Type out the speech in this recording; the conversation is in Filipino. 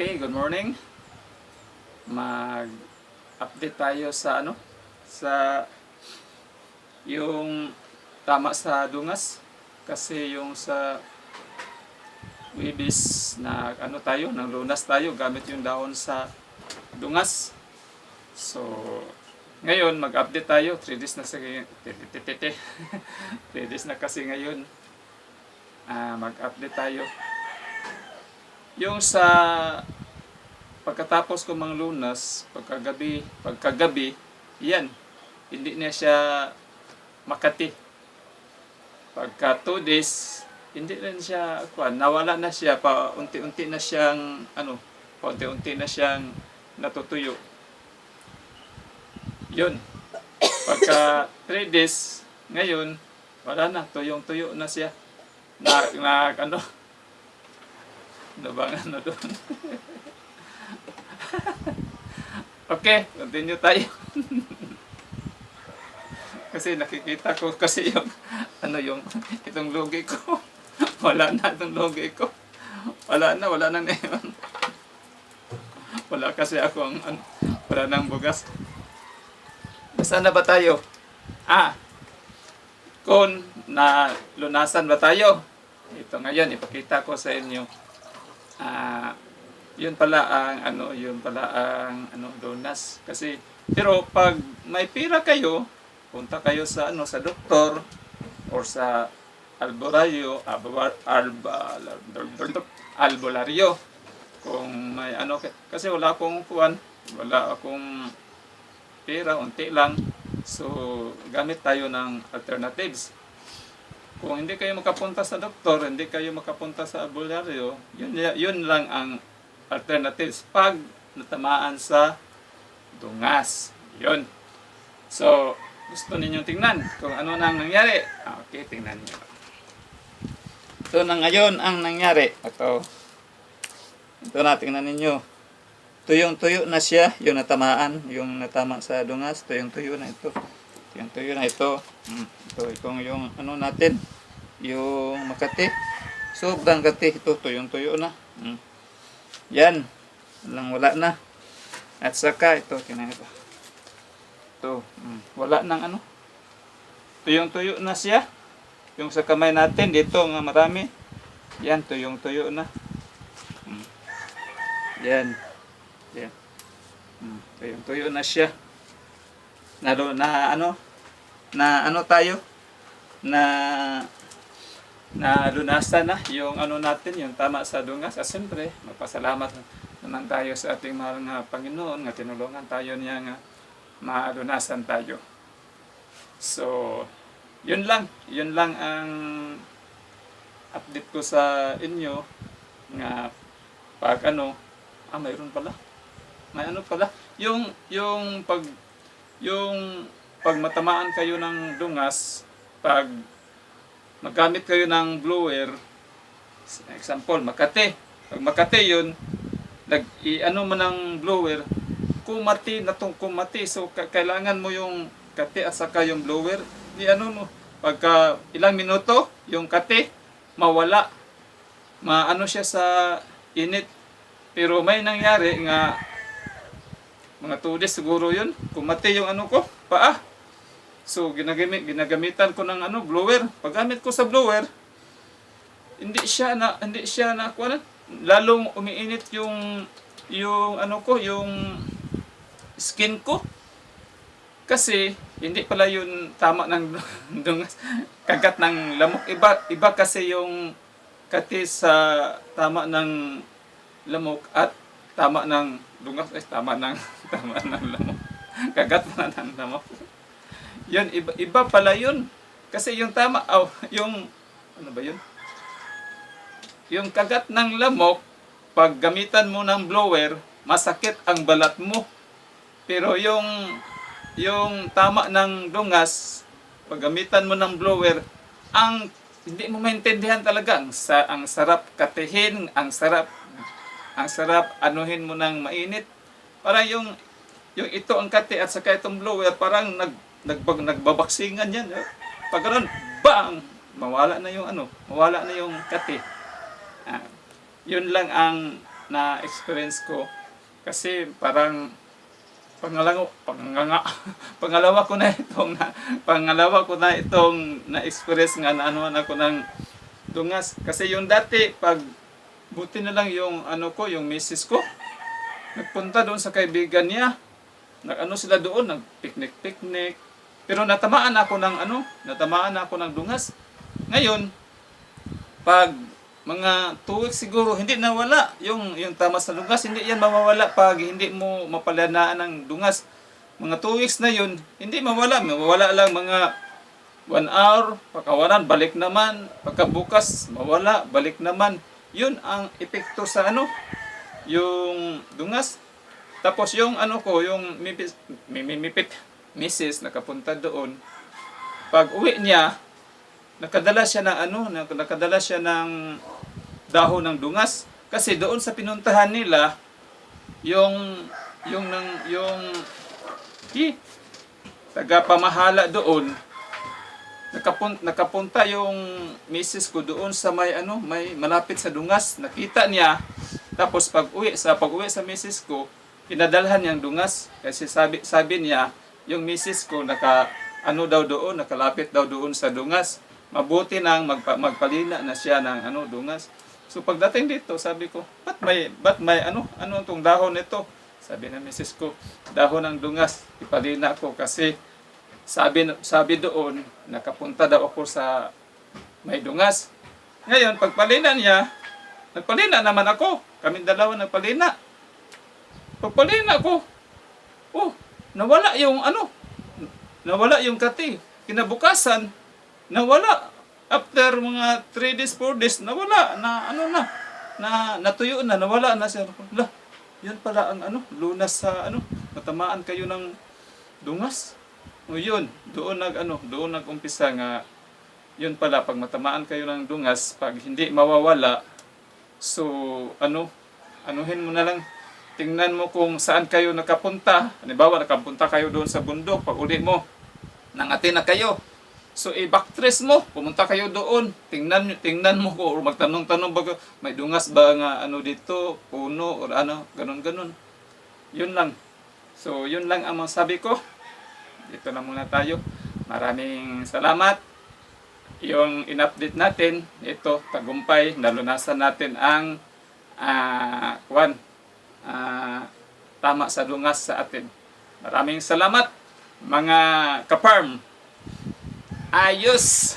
Okay, good morning. Mag-update tayo sa ano? Sa yung tama sa dungas kasi yung sa Wibis na ano tayo, nang lunas tayo gamit yung dahon sa dungas. So, ngayon mag-update tayo. 3 days na sa 3 days na kasi ngayon. Ah, mag-update tayo. Yung sa pagkatapos ko mang lunas, pagkagabi, pagkagabi, yan, hindi na siya makati. Pagka 2 days, hindi rin siya, kuan, nawala na siya, pa unti-unti na siyang, ano, pa unti-unti na siyang natutuyo. Yun. Pagka 3 days, ngayon, wala na, tuyong-tuyo na siya. Na, na ano, bang ano doon? okay, continue tayo. kasi nakikita ko kasi yung ano yung itong logi ko. wala na itong logi ko. Wala na, wala na ngayon. wala kasi ako ang ano, wala nang bugas. Saan na ba tayo? Ah, kung na lunasan ba tayo? Ito ngayon, ipakita ko sa inyo. Ah, yun pala ang ano, yun pala ang ano donas kasi pero pag may pira kayo, punta kayo sa ano sa doktor or sa albularyo, alba, alba, albularyo kung may ano kasi wala akong kuwan, wala akong pera, unti lang. So, gamit tayo ng alternatives. Kung hindi kayo makapunta sa doktor, hindi kayo makapunta sa albularyo, yun, yun lang ang alternatives pag natamaan sa dungas. Yun. So, gusto ninyong tingnan kung ano nang nangyari. Ah, Okay, tingnan niyo. Ito na ngayon ang nangyari. Ito. Ito na, tingnan ninyo. Tuyong-tuyo na siya, yung natamaan, yung natama sa dungas, tuyong-tuyo na ito. Tuyong-tuyo na ito. Mm, ito, itong yung ano natin, yung Makati. Sobrang kati, ito, tuyong-tuyo na. Mm. Yan, walang wala na. At saka, ito, tingnan ito. Ito, mm, wala nang ano. Tuyong-tuyo na siya. Yung sa kamay natin, dito nga marami. Yan, tuyong-tuyo na. Mm. Yan. Yan. Mm, tuyong-tuyo na siya. Na, na ano? Na ano tayo? Na na lunasan na yung ano natin, yung tama sa dungas. At siyempre, magpasalamat naman tayo sa ating mahal nga Panginoon nga tinulungan tayo niya nga maalunasan tayo. So, yun lang. Yun lang ang update ko sa inyo nga pag ano, ah mayroon pala. May ano pala. Yung yung pag yung pag matamaan kayo ng dungas, pag magamit kayo ng blower, example, Makati. Pag Makati yun, nag i-ano mo ng blower, kumati na tong kumati. So ka- kailangan mo yung kati at saka yung blower. Di ano mo, pagka ilang minuto, yung kati mawala. Maano siya sa init. Pero may nangyari nga mga 2 days siguro yun. Kumati yung ano ko, paa. So ginagamit ginagamitan ko ng ano blower. Paggamit ko sa blower, hindi siya na hindi siya na kuan lalong umiinit yung yung ano ko, yung skin ko. Kasi hindi pala yun tama ng kagat ng lamok. Iba iba kasi yung kati sa tama ng lamok at tama ng dungas eh tama ng tama ng lamok. Kagat pala ng lamok. Yun iba, iba pala yun. Kasi yung tama oh, yung ano ba yun? Yung kagat ng lamok pag gamitan mo ng blower, masakit ang balat mo. Pero yung yung tama ng dungas, pag gamitan mo ng blower, ang hindi mo maintindihan talaga ang, sa, ang sarap katihin, ang sarap ang sarap anuhin mo ng mainit. Parang yung yung ito ang kati at saka itong blower parang nag nagbag nagbabaksingan yan. Eh. Pag ganun, bang mawala na yung ano, mawala na yung kati. Ah, yun lang ang na experience ko kasi parang pangalawa panganga pangalawa ko na itong na, pangalawa ko na itong na experience nga na ano ako ng dungas kasi yung dati pag buti na lang yung ano ko yung misis ko. Nagpunta doon sa kaibigan niya. Nag-ano sila doon nag picnic picnic pero natamaan ako ng ano natamaan ako ng dungas. Ngayon pag mga 2 weeks siguro hindi nawala yung yung tamas na dungas. Hindi yan mawawala pag hindi mo mapalanaan ng dungas. Mga 2 weeks na yun hindi mawala. Mawala lang mga 1 hour pagkawalan balik naman. Pagkabukas mawala balik naman yun ang epekto sa ano? Yung dungas. Tapos yung ano ko yung mipit mimipit misis nakapunta doon. Pag uwi niya nakadala siya ng ano, nak- nakadala siya ng dahon ng dungas. Kasi doon sa pinuntahan nila yung yung ng yung hi, taga pamahala doon nakapun, nakapunta yung misis ko doon sa may ano may malapit sa dungas. Nakita niya. Tapos pag uwi sa pag uwi sa misis ko pinadalhan niyang dungas. Kasi sabi sabi niya yung misis ko naka ano daw doon nakalapit daw doon sa dungas. Mabuti nang magpa, magpalina na siya ng ano dungas. So pagdating dito sabi ko ba't may ba't may ano ano tong dahon nito? Sabi ng misis ko dahon ng dungas ipalina ko kasi sabi sabi doon nakapunta daw ako sa may dungas ngayon pagpalina niya nagpalina naman ako. Kami dalawa nagpalina. Pagpalina ko oh nawala yung ano nawala yung kati. Kinabukasan nawala. After mga 3 days 4 days nawala na ano na na natuyo na nawala na siya la yan pala ang ano lunas sa ano matamaan kayo ng dungas o yun doon nag ano doon nagumpisa nga yun pala pag matamaan kayo ng dungas pag hindi mawawala so ano anuhin mo na lang tingnan mo kung saan kayo nakapunta halimbawa nakapunta kayo doon sa bundok pag uli mo nangati na kayo So i-backtrace mo, pumunta kayo doon. Tingnan tingnan mo ko or magtanong-tanong ba may dungas ba nga ano dito, puno or ano, ganun-ganun. Yun lang. So yun lang ang masabi ko. Dito na muna tayo. Maraming salamat. Yung in-update natin, ito, tagumpay, nalunasan natin ang ah kwan, ah, tama sa dungas sa atin. Maraming salamat mga kaparm. Ayos!